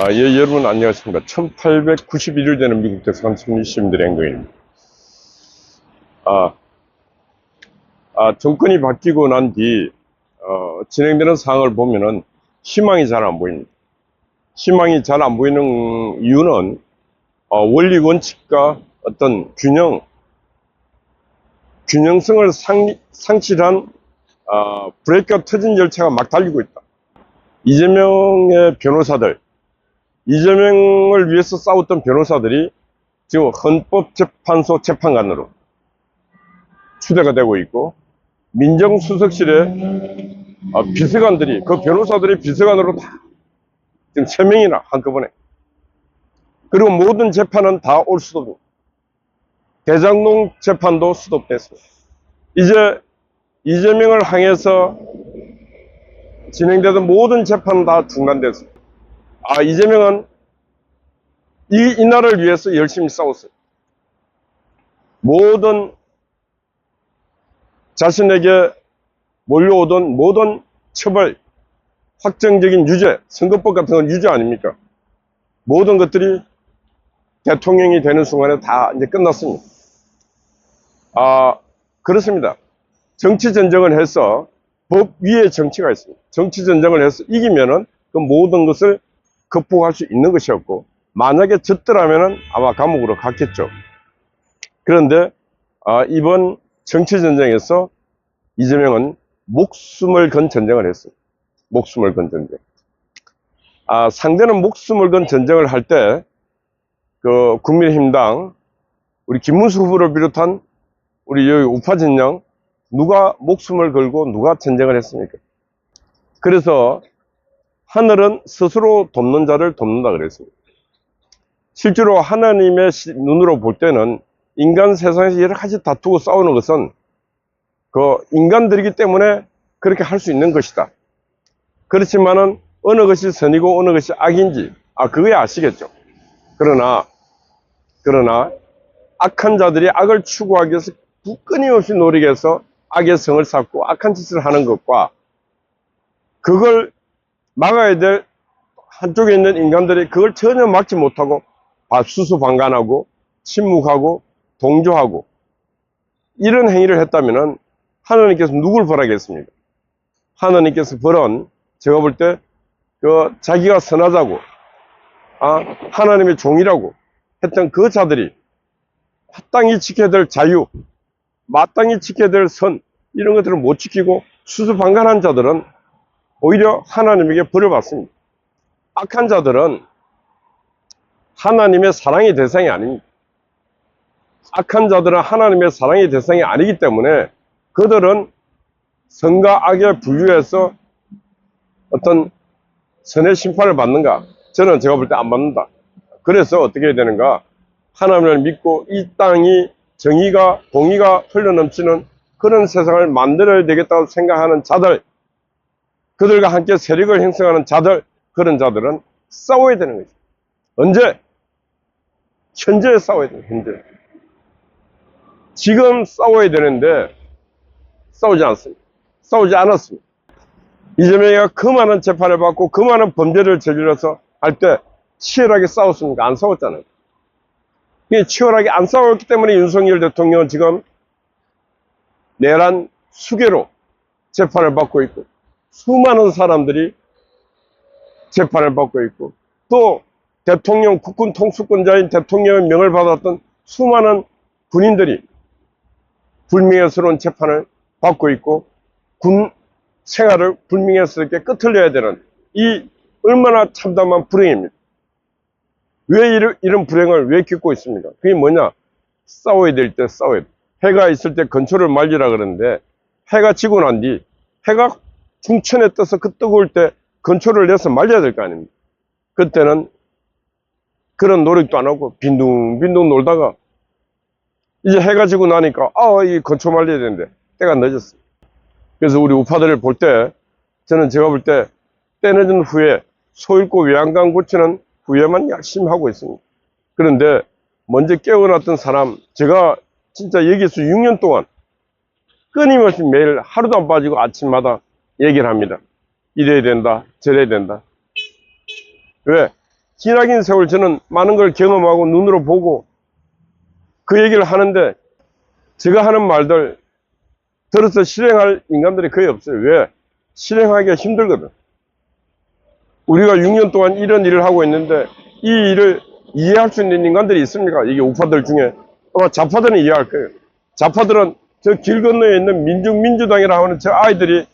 아, 예, 여러분 안녕하십니까. 1891일 되는 미국 대사관 승리 시민들의 행동입니다. 아, 아, 정권이 바뀌고 난 뒤, 어, 진행되는 상황을 보면은 희망이 잘 안 보입니다. 희망이 잘 안 보이는 이유는, 어, 원리 원칙과 어떤 균형, 균형성을 상, 상실한, 어, 브레이크가 터진 열차가 막 달리고 있다. 이재명의 변호사들, 이재명을 위해서 싸웠던 변호사들이 지금 헌법재판소 재판관으로 추대가 되고 있고 민정수석실에 어, 비서관들이 그 변호사들이 비서관으로 다 지금 세 명이나 한꺼번에 그리고 모든 재판은 다 올 수도 대장동 재판도 수독됐습니다. 이제 이재명을 향해서 진행되던 모든 재판은 다 중단됐습니다. 아, 이재명은 이, 이 나라를 위해서 열심히 싸웠어요. 모든 자신에게 몰려오던 모든 처벌, 확정적인 유죄, 선거법 같은 건 유죄 아닙니까? 모든 것들이 대통령이 되는 순간에 다 이제 끝났습니다. 아, 그렇습니다. 정치 전쟁을 해서 법 위에 정치가 있습니다. 정치 전쟁을 해서 이기면은 그 모든 것을 극복할 수 있는 것이었고, 만약에 졌더라면은 아마 감옥으로 갔겠죠. 그런데, 아, 이번 정치 전쟁에서 이재명은 목숨을 건 전쟁을 했어요. 목숨을 건 전쟁. 아, 상대는 목숨을 건 전쟁을 할 때, 그, 국민의힘당, 우리 김문수 후보를 비롯한 우리 여기 우파 진영, 누가 목숨을 걸고 누가 전쟁을 했습니까? 그래서 하늘은 스스로 돕는 자를 돕는다 그랬습니다. 실제로 하나님의 시- 눈으로 볼 때는 인간 세상에서 여러 가지 다투고 싸우는 것은 그 인간들이기 때문에 그렇게 할 수 있는 것이다. 그렇지만은 어느 것이 선이고 어느 것이 악인지 아 그거야 아시겠죠. 그러나 그러나 악한 자들이 악을 추구하기 위해서 끊임없이 노리기 위해서 악의 성을 쌓고 악한 짓을 하는 것과 그걸 막아야 될 한쪽에 있는 인간들이 그걸 전혀 막지 못하고 수수방관하고 침묵하고 동조하고 이런 행위를 했다면은 하나님께서 누굴 벌하겠습니까? 하나님께서 벌은 제가 볼 때 그 자기가 선하자고 아 하나님의 종이라고 했던 그 자들이 마땅히 지켜야 될 자유 마땅히 지켜야 될 선 이런 것들을 못 지키고 수수방관한 자들은 오히려 하나님에게 벌을 받습니다. 악한 자들은 하나님의 사랑의 대상이 아닙니다. 악한 자들은 하나님의 사랑의 대상이 아니기 때문에 그들은 선과 악에 분류해서 어떤 선의 심판을 받는가? 저는 제가 볼 때 안 받는다. 그래서 어떻게 해야 되는가? 하나님을 믿고 이 땅이 정의가, 공의가 흘러넘치는 그런 세상을 만들어야 되겠다고 생각하는 자들, 그들과 함께 세력을 형성하는 자들, 그런 자들은 싸워야 되는 거죠. 언제? 현재 싸워야 돼요, 현재. 지금 싸워야 되는데, 싸우지 않습니다. 싸우지 않았습니다. 이재명이가 그 많은 재판을 받고 그 많은 범죄를 저질러서 할 때 치열하게 싸웠습니까? 안 싸웠잖아요. 이 치열하게 안 싸웠기 때문에 윤석열 대통령은 지금 내란 수개로 재판을 받고 있고 수많은 사람들이 재판을 받고 있고 또 대통령 국군 통수권자인 대통령의 명을 받았던 수많은 군인들이 불명예스러운 재판을 받고 있고 군 생활을 불명예스럽게 끝을 내야 되는 이 얼마나 참담한 불행입니다. 왜 이런, 이런 불행을 왜 겪고 있습니까? 그게 뭐냐? 싸워야 될 때 싸워야 돼. 해가 있을 때 건초를 말리라 그러는데 해가 지고 난 뒤 해가 중천에 떠서 그 뜨거울 때 건초를 내서 말려야 될 거 아닙니까? 그때는 그런 노력도 안 하고 빈둥빈둥 놀다가 이제 해가 지고 나니까 아, 이 건초 말려야 되는데 때가 늦었어. 그래서 우리 우파들을 볼 때 저는 제가 볼 때 때 늦은 후에 소잃고 외양간 고치는 후에만 열심히 하고 있습니다. 그런데 먼저 깨어났던 사람 제가 진짜 여기서 6년 동안 끊임없이 매일 하루도 안 빠지고 아침마다 얘기를 합니다. 이래야 된다, 저래야 된다. 왜? 지나긴 세월 저는 많은 걸 경험하고 눈으로 보고 그 얘기를 하는데 제가 하는 말들 들어서 실행할 인간들이 거의 없어요. 왜? 실행하기가 힘들거든. 우리가 6년 동안 이런 일을 하고 있는데 이 일을 이해할 수 있는 인간들이 있습니까? 이게 우파들 중에 아마 좌파들은 이해할 거예요. 좌파들은 저 길 건너에 있는 민중민주당이라고 하는 저 아이들이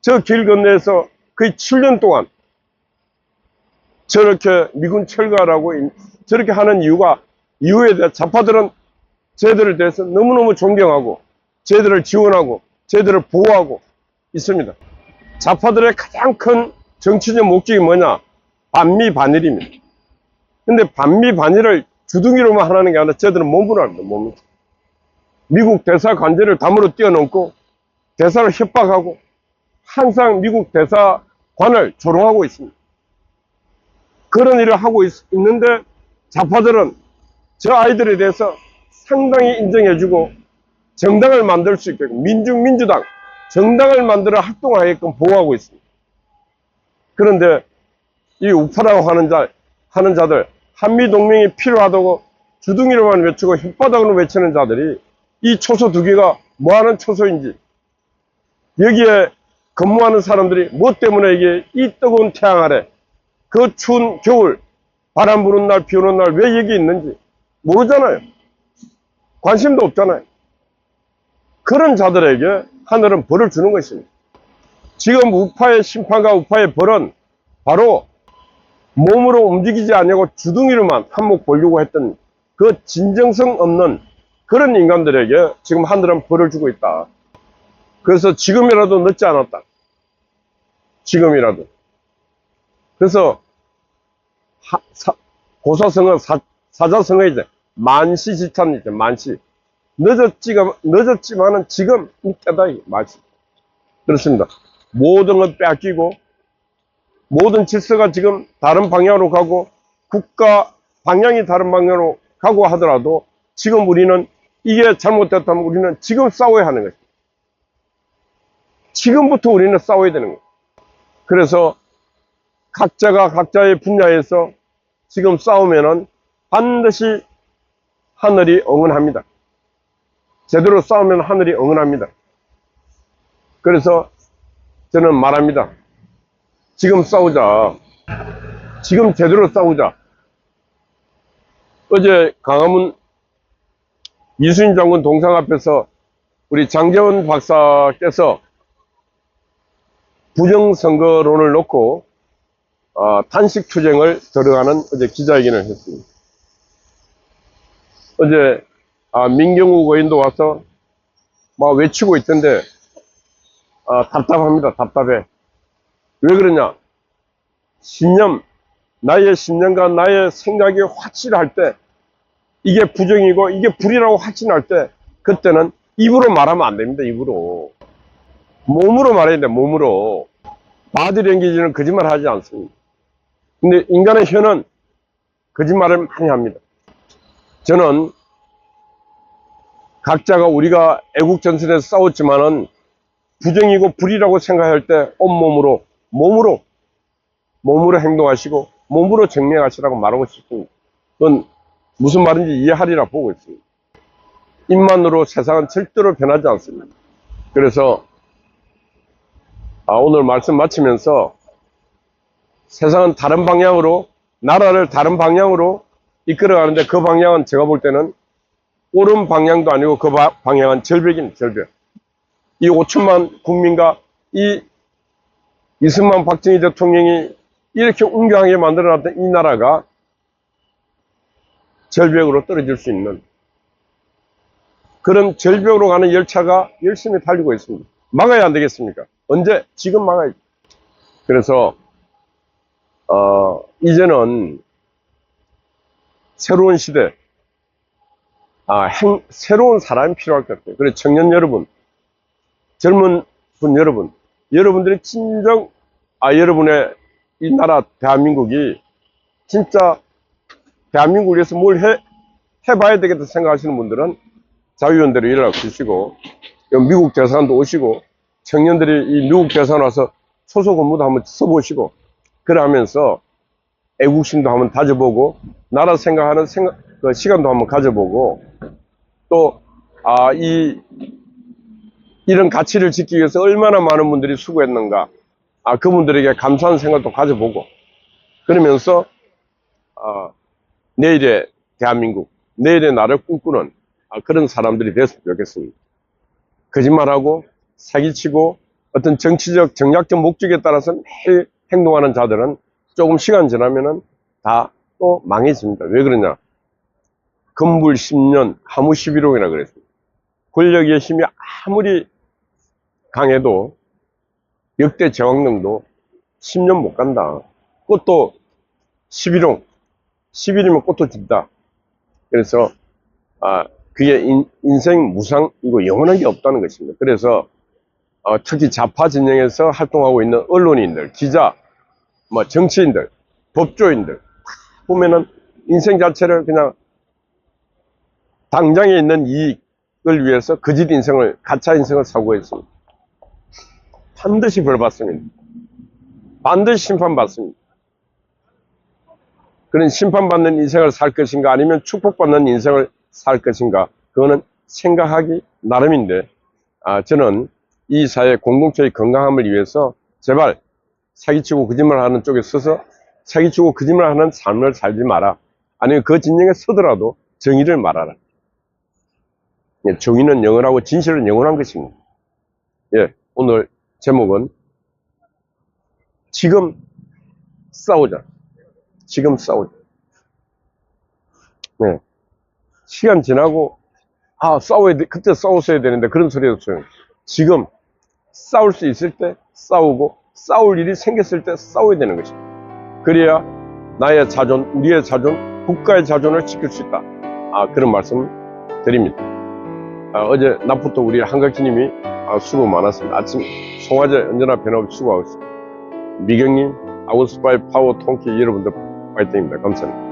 저 길 건너에서 거의 7년 동안 저렇게 미군 인- 저렇게 하는 이유가 이유에 대해 좌파들은 쟤들에 대해서 너무너무 존경하고 쟤들을 지원하고 쟤들을 보호하고 있습니다. 좌파들의 가장 큰 정치적 목적이 뭐냐? 반미 반일입니다. 근데 반미 반일을 주둥이로만 하라는 게 아니라 쟤들은 몸으로 합니다. 몸으로. 미국 대사 관제를 담으로 뛰어넘고 대사를 협박하고 항상 미국 대사관을 조롱하고 있습니다. 그런 일을 하고 있, 는데 좌파들은 저 아이들에 대해서 상당히 인정해주고 정당을 만들 수 있게끔 민중 민주당 정당을 만들어 활동하게끔 보호하고 있습니다. 그런데 이 우파라고 하는 자 하는 자들 한미 동맹이 필요하다고 주둥이로만 외치고 혓바닥으로 외치는 자들이 이 초소 두 개가 뭐하는 초소인지 여기에 근무하는 사람들이 뭐 때문에 이게 이 뜨거운 태양 아래 그 추운 겨울 바람 부는 날 비 오는 날 왜 여기 있는지 모르잖아요. 관심도 없잖아요. 그런 자들에게 하늘은 벌을 주는 것입니다. 지금 우파의 심판과 우파의 벌은 바로 몸으로 움직이지 않냐고 주둥이로만 한몫 보려고 했던 그 진정성 없는 그런 인간들에게 지금 하늘은 벌을 주고 있다. 그래서 지금이라도 늦지 않았다. 지금이라도. 그래서 하, 사, 고사성어 사, 사자성어이제 만시지탄이죠 만시 늦었지가 늦었지만은 지금 이때다 이 말씀 그렇습니다 모든 걸 뺏기고 모든 질서가 지금 다른 방향으로 가고 국가 방향이 다른 방향으로 가고 하더라도 지금 우리는 이게 잘못됐다면 우리는 지금 싸워야 하는 것입니다 지금부터 우리는 싸워야 되는 거예요 그래서 각자가 각자의 분야에서 지금 싸우면은 반드시 하늘이 응원합니다. 제대로 싸우면 하늘이 응원합니다. 그래서 저는 말합니다. 지금 싸우자. 지금 제대로 싸우자. 어제 강화문 이순신 장군 동상 앞에서 우리 장재원 박사께서 부정선거론을 놓고 어, 단식 투쟁을 들어가는 어제 기자회견을 했습니다. 어제 아, 민경욱 의원도 와서 막 외치고 있던데 아, 답답합니다. 답답해. 왜 그러냐? 신념, 나의 신념과 나의 생각이 확실할 때 이게 부정이고 이게 불이라고 확신할 때 그때는 입으로 말하면 안 됩니다. 입으로. 몸으로 말해야 돼. 몸으로. 바디 랭귀지는 거짓말 하지 않습니다. 근데 인간의 혀는 거짓말을 많이 합니다. 저는 각자가 우리가 애국전선에서 싸웠지만은 부정이고 불이라고 생각할 때 온몸으로, 몸으로, 몸으로 행동하시고 몸으로 정리하시라고 말하고 싶습니다. 그건 무슨 말인지 이해하리라 보고 있습니다. 입만으로 세상은 절대로 변하지 않습니다. 그래서 아, 오늘 말씀 마치면서 세상은 다른 방향으로 나라를 다른 방향으로 이끌어가는데 그 방향은 제가 볼 때는 옳은 방향도 아니고 그 바- 방향은 절벽입니다. 절벽. 이 5천만 국민과 이 이승만 박정희 대통령이 이렇게 웅장하게 만들어놨던 이 나라가 절벽으로 떨어질 수 있는 그런 절벽으로 가는 열차가 열심히 달리고 있습니다. 막아야 안 되겠습니까? 언제? 지금 막아야죠. 그래서 어, 이제는 새로운 시대, 아, 행, 새로운 사람이 필요할 것 같아요. 그래서 청년 여러분, 젊은 분 여러분, 여러분들이 진정, 아, 여러분의 이 나라 대한민국이 진짜 대한민국을 위해서 뭘 해, 해봐야 되겠다 생각하시는 분들은 자유연대로 연락 주시고, 미국 대사관도 오시고, 청년들이 이 미국 대사관 와서 소속 업무도 한번 써보시고, 그러면서 애국심도 한번 다져보고 나라 생각하는 생각 그 시간도 한번 가져보고 또 아 이 이런 가치를 지키기 위해서 얼마나 많은 분들이 수고했는가 아 그분들에게 감사하는 생각도 가져보고 그러면서 아, 내일의 대한민국 내일의 나를 꿈꾸는 아, 그런 사람들이 됐으면 좋겠습니다. 거짓말하고 사기치고 어떤 정치적 정략적 목적에 따라서 매일 행동하는 자들은 조금 시간 지나면은 다 또 망해집니다. 왜 그러냐? 금불 10년, 하무 11홍이라 그랬습니다. 권력의 힘이 아무리 강해도 역대 제왕릉도 10년 못 간다. 꽃도 11홍, 10일이면 꽃도 진다. 그래서 아 그게 인, 인생 무상이고 영원한 게 없다는 것입니다. 그래서 어, 특히 좌파 진영에서 활동하고 있는 언론인들, 기자, 뭐 정치인들, 법조인들 보면은 인생 자체를 그냥 당장에 있는 이익을 위해서 거짓 인생을 가짜 인생을 사고 있습니다. 반드시 벌 받습니다. 반드시 심판받습니다. 그런 심판받는 인생을 살 것인가 아니면 축복받는 인생을 살 것인가 그거는 생각하기 나름인데 아, 저는 이 사회 공동체의 건강함을 위해서 제발 사기치고 거짓말하는 쪽에 서서 사기치고 거짓말하는 삶을 살지 마라. 아니면 그 진영에 서더라도 정의를 말하라. 예, 정의는 영원하고 진실은 영원한 것입니다. 예, 오늘 제목은 지금 싸우자. 지금 싸우자. 네. 시간 지나고 아 싸워야 돼 그때 싸웠어야 되는데 그런 소리 없어요. 지금 싸울 수 있을 때 싸우고 싸울 일이 생겼을 때 싸워야 되는 것입니다. 그래야 나의 자존, 우리의 자존, 국가의 자존을 지킬 수 있다. 아 그런 말씀 드립니다. 아, 어제 낮부터 우리 한각희님이 아, 수고 많았습니다. 아침 송화제 언제나 변함없이 수고하고 있습니다. 미경님, 아웃스파이 파워 통키 여러분들 파이팅입니다. 감사합니다.